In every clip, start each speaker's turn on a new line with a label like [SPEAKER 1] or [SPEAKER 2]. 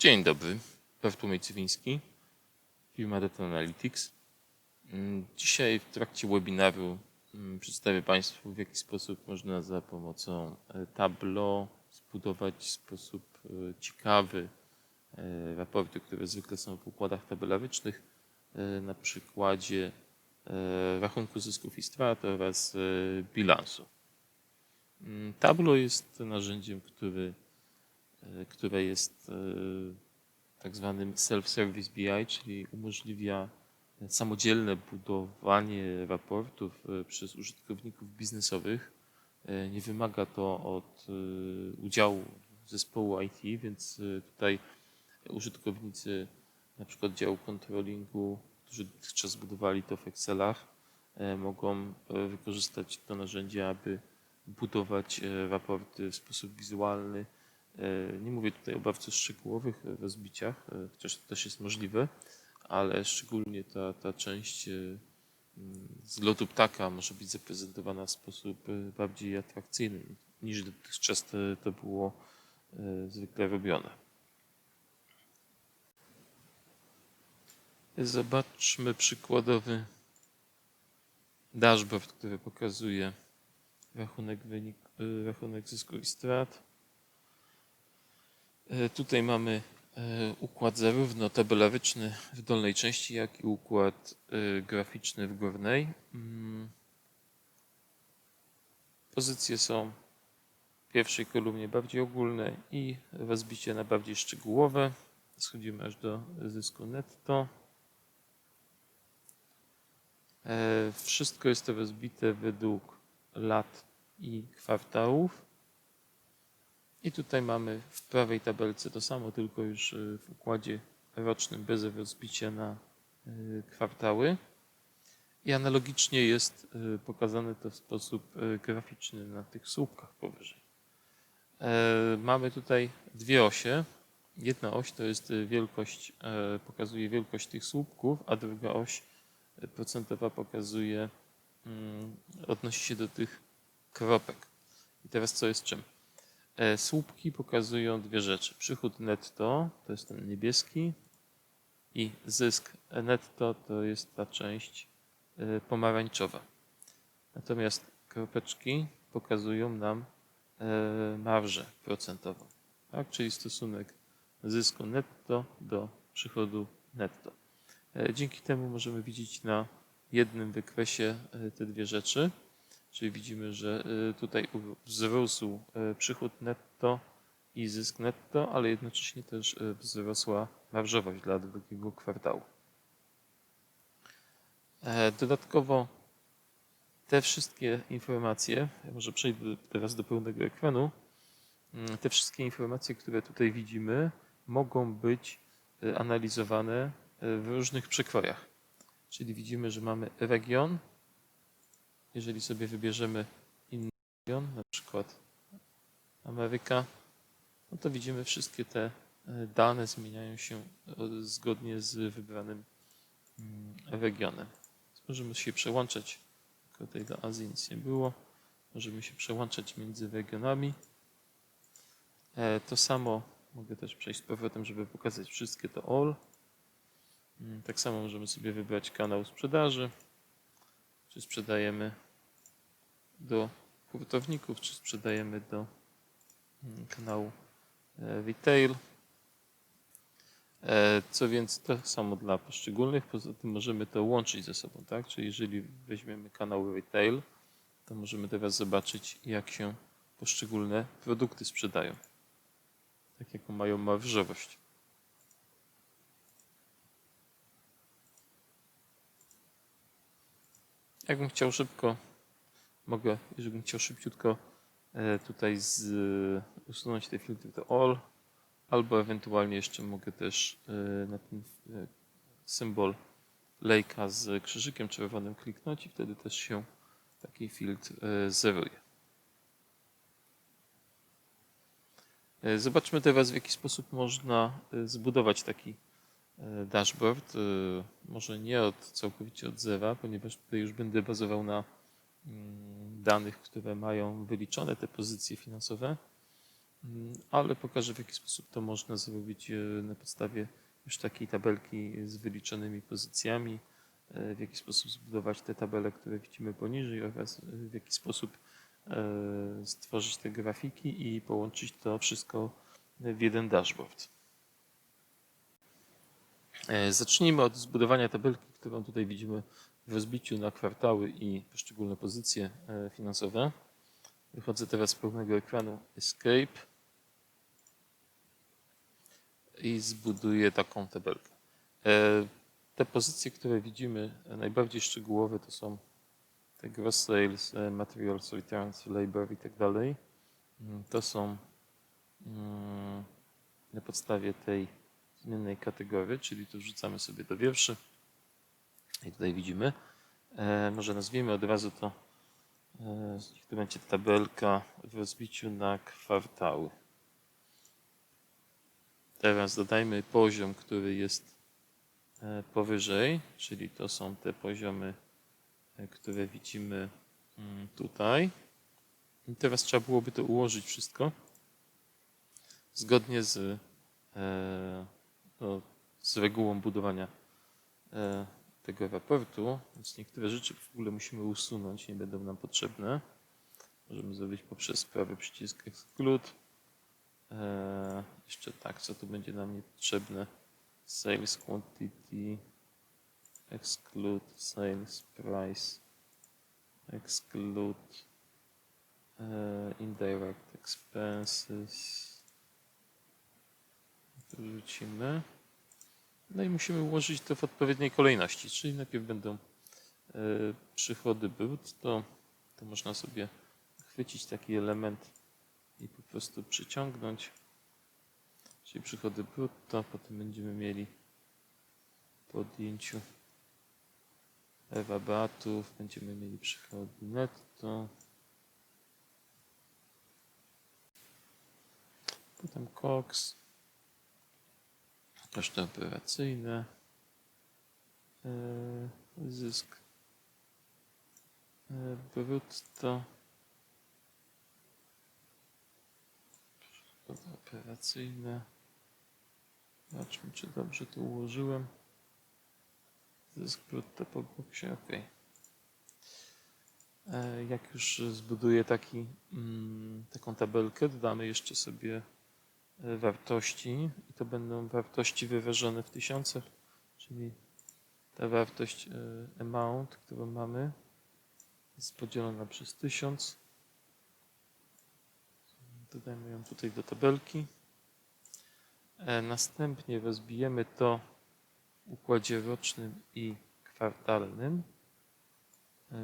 [SPEAKER 1] Dzień dobry, Bartłomiej Cywiński, firma Data Analytics. Mm, Dzisiaj w trakcie webinaru mm, przedstawię Państwu, w jaki sposób można za pomocą e, Tableau zbudować w sposób e, ciekawy e, raporty, które zwykle są w układach tabelarycznych, na przykładzie rachunku zysków i strat oraz bilansu. Mm, Tableau jest narzędziem, który, e, które jest e, tak zwanym self-service BI, czyli umożliwia samodzielne budowanie raportów e, przez użytkowników biznesowych. E, Nie wymaga to od e, udziału zespołu IT, więc e, tutaj użytkownicy na przykład działu controllingu, którzy dotychczas budowali to w Excelach, e, mogą e, wykorzystać to narzędzie, aby budować e, raporty w sposób wizualny. E, Nie mówię tutaj o bardzo szczegółowych e, rozbiciach, e, chociaż to też jest możliwe, ale szczególnie ta, ta część e, mm, z lotu ptaka może być zaprezentowana w sposób e, bardziej atrakcyjny niż dotychczas to, było e, zwykle robione. Zobaczmy przykładowy dashboard, który pokazuje rachunek, wynik, rachunek zysku i strat. E, Tutaj mamy e, układ zarówno tabelaryczny w dolnej części, jak i układ e, graficzny w górnej. Mm. Pozycje są w pierwszej kolumnie bardziej ogólne i rozbicie na bardziej szczegółowe. Schodzimy aż do zysku netto. Wszystko jest to rozbite według lat i kwartałów. I tutaj mamy w prawej tabelce to samo, tylko już y, w układzie rocznym bez rozbicia na y, kwartały. I analogicznie jest y, pokazane to w sposób graficzny na tych słupkach powyżej. E, Mamy tutaj dwie osie. Jedna oś to jest wielkość, e, pokazuje wielkość tych słupków, a druga oś procentowa pokazuje, mm, odnosi się do tych kropek. I teraz co jest czym? E, Słupki pokazują dwie rzeczy. Przychód netto to jest ten niebieski i zysk netto to jest ta część e, pomarańczowa. Natomiast kropeczki pokazują nam e, marżę procentową, tak? czyli stosunek zysku netto do przychodu netto. Dzięki temu możemy widzieć na jednym wykresie te dwie rzeczy. Czyli widzimy, że y, tutaj wzrósł y, przychód netto i zysk netto, ale jednocześnie też y, wzrosła marżowość dla drugiego kwartału. E, Dodatkowo te wszystkie informacje, ja może przejdę teraz do pełnego ekranu, Mm, te wszystkie informacje, które tutaj widzimy, mogą być analizowane w różnych przekrojach. Czyli widzimy, że mamy region, jeżeli sobie wybierzemy inny region, na przykład Ameryka, no to widzimy wszystkie te e, dane zmieniają się e, zgodnie z wybranym mm, regionem. Możemy się przełączać, tylko tutaj do Azji nic nie było. Możemy się przełączać między regionami. E, To samo mogę też przejść z powrotem, żeby pokazać wszystkie to all. Mm, Tak samo możemy sobie wybrać kanał sprzedaży czy sprzedajemy do hurtowników, czy sprzedajemy do mm, kanału e, retail. E, Co więc to samo dla poszczególnych, poza tym możemy to łączyć ze sobą, tak? Czyli jeżeli weźmiemy kanał retail, to możemy teraz zobaczyć, jak się poszczególne produkty sprzedają, tak jaką mają marżowość. Jakbym chciał szybko, mogę, jeżeli bym chciał szybciutko e, tutaj z, usunąć te filtry to all, albo ewentualnie jeszcze mogę też e, na ten e, symbol lejka z krzyżykiem czerwonym kliknąć i wtedy też się taki filtr e, zeruje. E, Zobaczmy teraz, w jaki sposób można e, zbudować taki e, dashboard. e, Może nie od całkowicie od zera, ponieważ tutaj już będę bazował na mm, danych, które mają wyliczone te pozycje finansowe. Mm, ale pokażę w jaki sposób to można zrobić e, na podstawie już takiej tabelki z wyliczonymi pozycjami, e, w jaki sposób zbudować te tabele, które widzimy poniżej oraz e, w jaki sposób e, stworzyć te grafiki i połączyć to wszystko w jeden dashboard. E, Zacznijmy od zbudowania tabelki, którą tutaj widzimy w rozbiciu na kwartały i poszczególne pozycje e, finansowe. Wychodzę teraz z pełnego ekranu Escape i zbuduję taką tabelkę. E, Te pozycje, które widzimy najbardziej szczegółowe to są te gross sales, materials, returns, labor i tak dalej. Mm, To są mm, na podstawie tej zmiennej kategorii, czyli tu wrzucamy sobie do wierszy. I tutaj widzimy. E, może nazwijmy od razu to, e, to będzie tabelka w rozbiciu na kwartały. Teraz dodajmy poziom, który jest e, powyżej, czyli to są te poziomy, e, które widzimy mm, tutaj. I teraz trzeba byłoby to ułożyć wszystko zgodnie z, e, z regułą budowania e, tego raportu, więc niektóre rzeczy w ogóle musimy usunąć, nie będą nam potrzebne. Możemy zrobić poprzez prawy przycisk exclude. E, jeszcze tak, co tu będzie nam niepotrzebne? Sales quantity, exclude sales price, exclude e, indirect expenses. Wrzucimy. No i musimy ułożyć to w odpowiedniej kolejności, czyli najpierw będą e, przychody brutto, to można sobie chwycić taki element i po prostu przyciągnąć, czyli przychody brutto, potem będziemy mieli po odjęciu rabatów, będziemy mieli przychody netto, potem COX, koszty operacyjne, e, zysk e, brutto, przychody operacyjne. Zobaczmy, czy dobrze to ułożyłem. Zysk brutto po boksie, ok. E, Jak już zbuduję taki, mm, taką tabelkę, dodamy jeszcze sobie wartości i to będą wartości wyrażone w tysiącach, czyli ta wartość e, amount, którą mamy jest podzielona przez tysiąc. Dodajmy ją tutaj do tabelki. E, Następnie rozbijemy to w układzie rocznym i kwartalnym. E,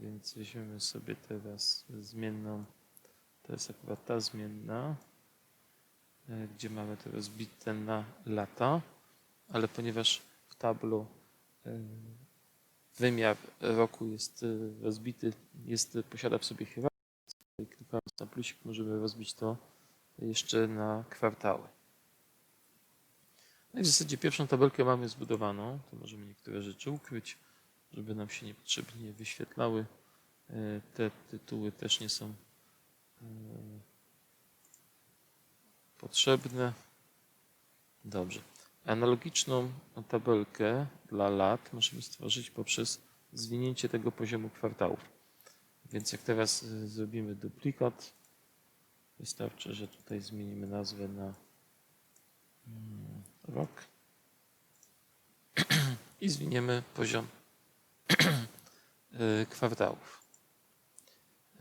[SPEAKER 1] Więc weźmiemy sobie teraz zmienną, to jest akurat ta zmienna, gdzie mamy to rozbite na lata, ale ponieważ w tablo e, wymiar roku jest e, rozbity, jest, posiada w sobie hierarchię, klikając na plusik możemy rozbić to jeszcze na kwartały. No i w zasadzie pierwszą tabelkę mamy zbudowaną. Tu możemy niektóre rzeczy ukryć, żeby nam się niepotrzebnie wyświetlały. E, Te tytuły też nie są e, potrzebne. Dobrze. Analogiczną tabelkę dla lat możemy stworzyć poprzez zwinięcie tego poziomu kwartałów. Więc jak teraz e, zrobimy duplikat, wystarczy, że tutaj zmienimy nazwę na mm, rok i zwiniemy poziom e, kwartałów.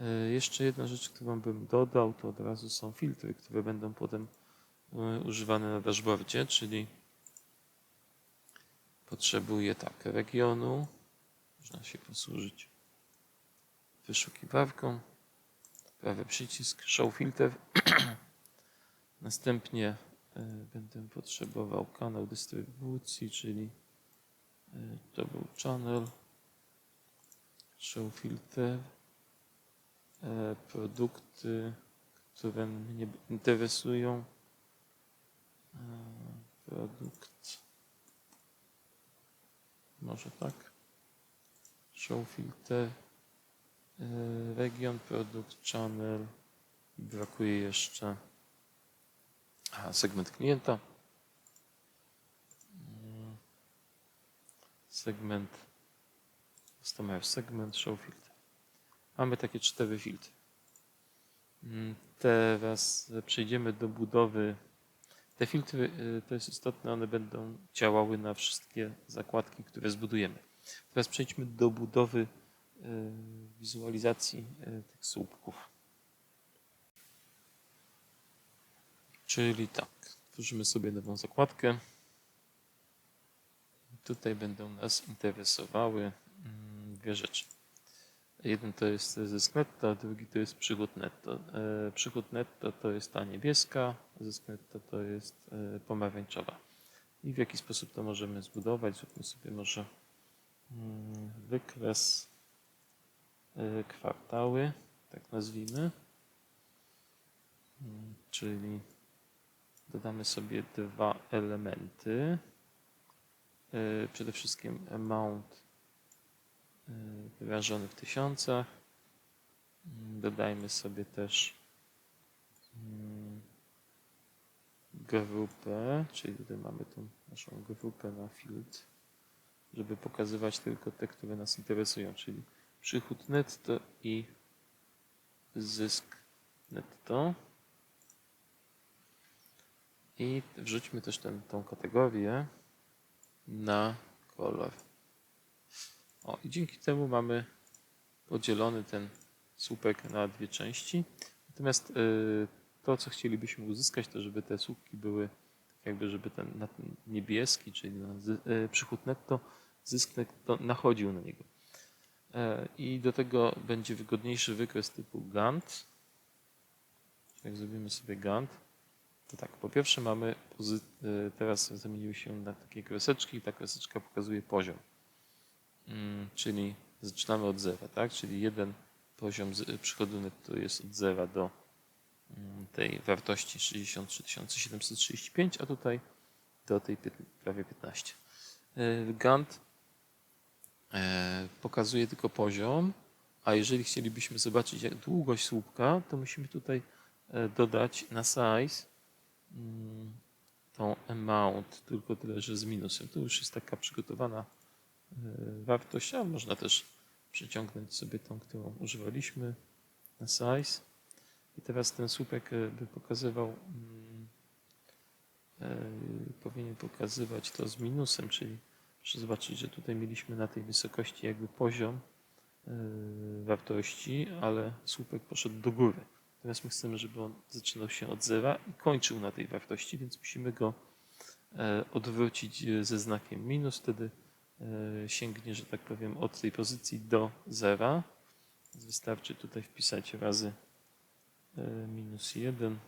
[SPEAKER 1] E, Jeszcze jedna rzecz, którą bym dodał, to od razu są filtry, które będą potem e, używane na dashboardzie, czyli potrzebuję tak, regionu, można się posłużyć wyszukiwarką, prawy przycisk Show Filter, następnie e, będę potrzebował kanał dystrybucji, czyli to był channel, Show Filter, produkty, które mnie interesują, E, produkt, może tak, Show Filter, e, region, produkt, channel. Brakuje jeszcze Aha, segment klienta. Segment. Customer Segment Show Filter. Mamy takie cztery filtry. Mm, Teraz przejdziemy do budowy. Te filtry, y, to jest istotne, one będą działały na wszystkie zakładki, które zbudujemy. Teraz przejdźmy do budowy y, wizualizacji y, tych słupków. Czyli tak, tworzymy sobie nową zakładkę. Tutaj będą nas interesowały mm, dwie rzeczy. Jeden to jest zysk netto, a drugi to jest przychód netto. E, Przychód netto to jest ta niebieska, zysk netto to jest e, pomarańczowa. I w jaki sposób to możemy zbudować? Zróbmy sobie może mm, wykres e, kwartały, tak nazwijmy. Mm, Czyli dodamy sobie dwa elementy. Przede wszystkim amount wyrażony w tysiącach. Mm, Dodajmy sobie też mm, grupę, czyli tutaj mamy tą naszą grupę na field, żeby pokazywać tylko te, które nas interesują, czyli przychód netto i zysk netto. I wrzućmy też tę tą kategorię na kolor. O, i dzięki temu mamy podzielony ten słupek na dwie części. Natomiast y, to, co chcielibyśmy uzyskać, to żeby te słupki były, jakby żeby ten, na ten niebieski, czyli na y, przychód netto, zysk netto nachodził na niego. E, I do tego będzie wygodniejszy wykres typu Gantt. Jak zrobimy sobie Gantt, to tak, po pierwsze mamy, y, teraz zamieniły się na takie kreseczki i ta kreseczka pokazuje poziom. Mm, czyli zaczynamy od zera, tak? Czyli jeden poziom przychodu netto jest od zera do mm, tej wartości 63 735, a tutaj do tej prawie 15. Y, Gantt e, pokazuje tylko poziom, a jeżeli chcielibyśmy zobaczyć jak długość słupka, to musimy tutaj e, dodać na size mm, tą amount, tylko tyle, że z minusem. To już jest taka przygotowana e, wartość, a można też przeciągnąć sobie tą, którą używaliśmy na size. I teraz ten słupek e, by pokazywał, mm, e, powinien pokazywać to z minusem, czyli proszę zobaczyć, że tutaj mieliśmy na tej wysokości jakby poziom wartości, ale słupek poszedł do góry. Natomiast my chcemy, żeby on zaczynał się od zera i kończył na tej wartości, więc musimy go odwrócić ze znakiem minus, wtedy sięgnie, że tak powiem, od tej pozycji do zera. Wystarczy tutaj wpisać razy e, minus 1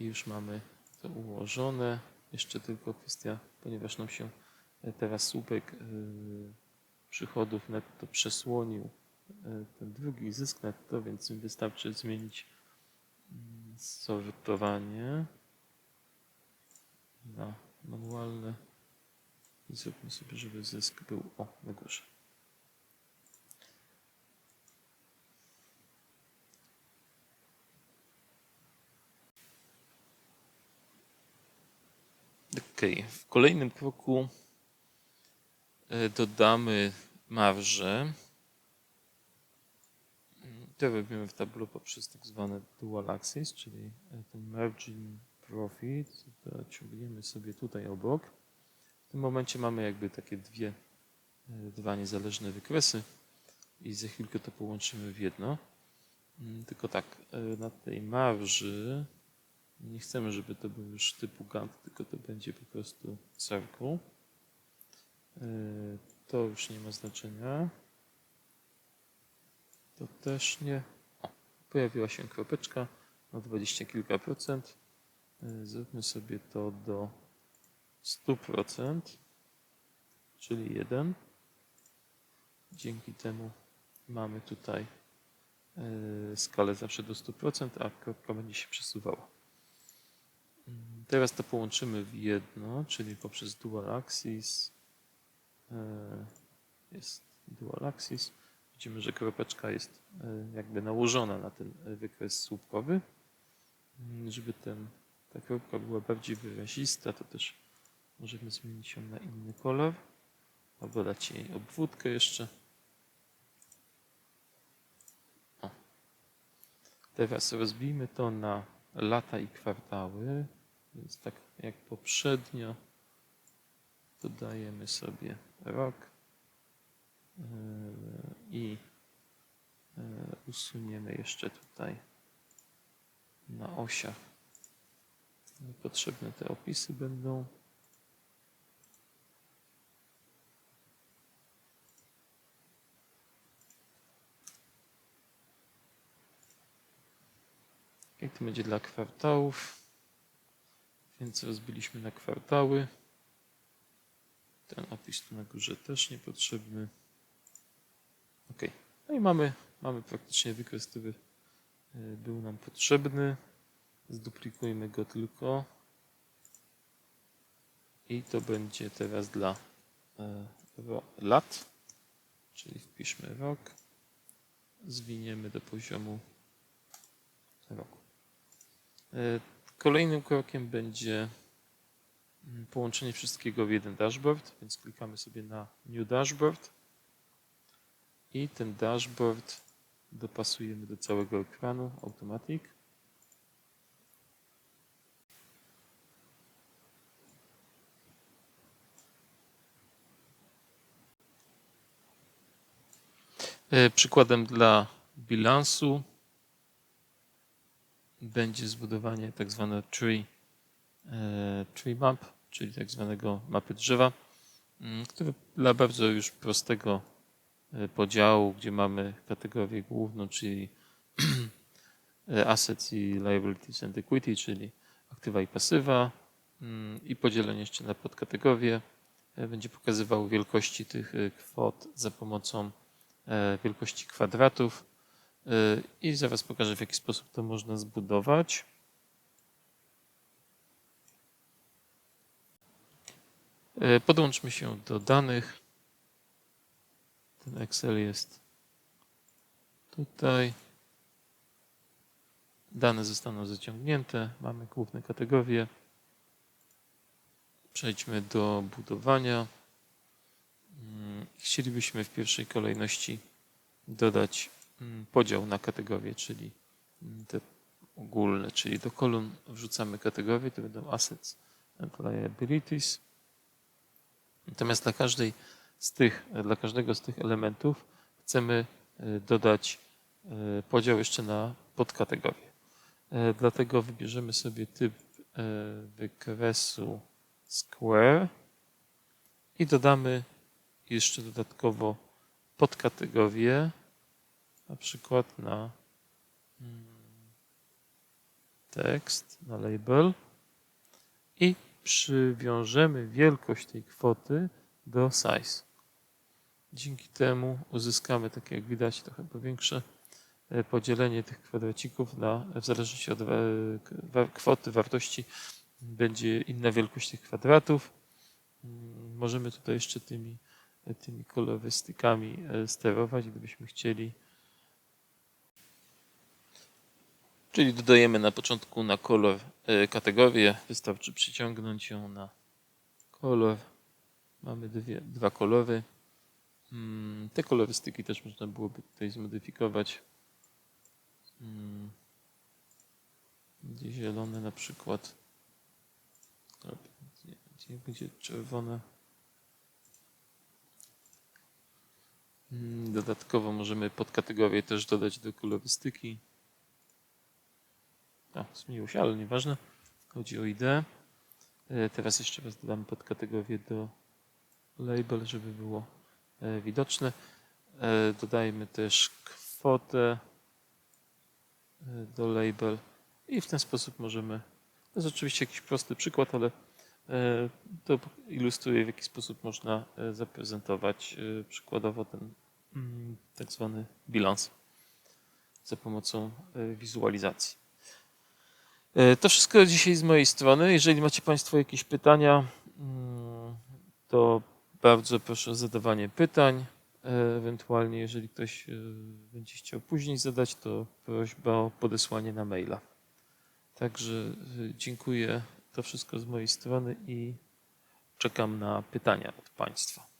[SPEAKER 1] i już mamy to ułożone. Jeszcze tylko kwestia, ponieważ nam się e, teraz słupek e, przychodów netto przesłonił e, ten drugi zysk netto, więc wystarczy zmienić mm, sortowanie na manualne i zróbmy sobie, żeby zysk był o na górze. Ok, w kolejnym kroku e, dodamy marżę. To robimy w Tableau poprzez tak zwane dual axis, czyli e, ten margin profit. To ciągniemy sobie tutaj obok. W tym momencie mamy jakby takie dwie, e, dwa niezależne wykresy i za chwilkę to połączymy w jedno. Mm, Tylko tak, e, na tej marży nie chcemy, żeby to był już typu Gantt, tylko to będzie po prostu circle. E, To już nie ma znaczenia. To też nie. Pojawiła się kropeczka na 20 kilka procent. Zróbmy sobie to do 100%, czyli 1. Dzięki temu mamy tutaj e, skalę zawsze do 100%, a kropka będzie się przesuwała. Mm, Teraz to połączymy w jedno, czyli poprzez dual axis. E, Jest dual axis. Widzimy, że kropeczka jest e, jakby nałożona na ten wykres słupkowy. Mm, Żeby ten ta kropka była bardziej wyrazista, to też możemy zmienić ją na inny kolor. Albo dać jej obwódkę jeszcze. O. Teraz rozbijmy to na lata i kwartały. Więc tak jak poprzednio dodajemy sobie rok yy, i yy, usuniemy jeszcze tutaj na osiach. Potrzebne te opisy będą. I to będzie dla kwartałów. Więc rozbiliśmy na kwartały. Ten opis tu na górze też niepotrzebny. Ok. No i mamy, mamy praktycznie wykres, który y, był nam potrzebny. Zduplikujmy go tylko. I to będzie teraz dla e, lat. Czyli wpiszmy rok. Zwiniemy do poziomu roku. E, Kolejnym krokiem będzie mm, połączenie wszystkiego w jeden dashboard, więc klikamy sobie na New Dashboard i ten dashboard dopasujemy do całego ekranu Automatic. E, Przykładem dla bilansu będzie zbudowanie tak zwane tree, e, tree map, czyli tak zwanego mapy drzewa, mm, które dla bardzo już prostego e, podziału, gdzie mamy kategorię główną, czyli e, assets i liabilities and equity, czyli aktywa i pasywa mm, i podzielenie jeszcze na podkategorie. Będzie pokazywał wielkości tych kwot za pomocą wielkości kwadratów. Y, I zaraz pokażę, w jaki sposób to można zbudować. Y, Podłączmy się do danych. Ten Excel jest tutaj. Dane zostaną zaciągnięte. Mamy główne kategorie. Przejdźmy do budowania. Mm, Chcielibyśmy w pierwszej kolejności dodać podział na kategorie, czyli mm, te ogólne, czyli do kolumn wrzucamy kategorie, to będą assets and liabilities. Natomiast dla każdej z tych, dla każdego z tych elementów chcemy e, dodać e, podział jeszcze na podkategorie. E, Dlatego wybierzemy sobie typ wykresu square i dodamy jeszcze dodatkowo podkategorię, na przykład na mm, tekst, na label i przywiążemy wielkość tej kwoty do size. Dzięki temu uzyskamy, tak jak widać, trochę powiększe e, podzielenie tych kwadracików na, w zależności od e, kwoty, wartości, będzie inna wielkość tych kwadratów. Mm, Możemy tutaj jeszcze tymi, tymi kolorystykami e, sterować, gdybyśmy chcieli. Czyli dodajemy na początku na kolor e, kategorię. Wystarczy przyciągnąć ją na kolor. Mamy dwie, dwa kolory. Mm, Te kolorystyki też można byłoby tutaj zmodyfikować. Mm, Gdzie zielone na przykład. Gdzie będzie czerwone? Mm, Dodatkowo możemy podkategorię też dodać do kolorystyki. A, zmieniło się, ale nieważne. Chodzi o ideę. E, Teraz jeszcze raz dodamy podkategorię do label, żeby było e, widoczne. E, Dodajmy też kwotę do label i w ten sposób możemy. To jest oczywiście jakiś prosty przykład, ale to ilustruje w jaki sposób można zaprezentować przykładowo ten mm, tak zwany bilans za pomocą wizualizacji. E, To wszystko dzisiaj z mojej strony. Jeżeli macie Państwo jakieś pytania, mm, to bardzo proszę o zadawanie pytań. E, Ewentualnie, jeżeli ktoś e, będzie chciał później zadać, to prośba o podesłanie na maila. Także dziękuję. To wszystko z mojej strony i czekam na pytania od Państwa.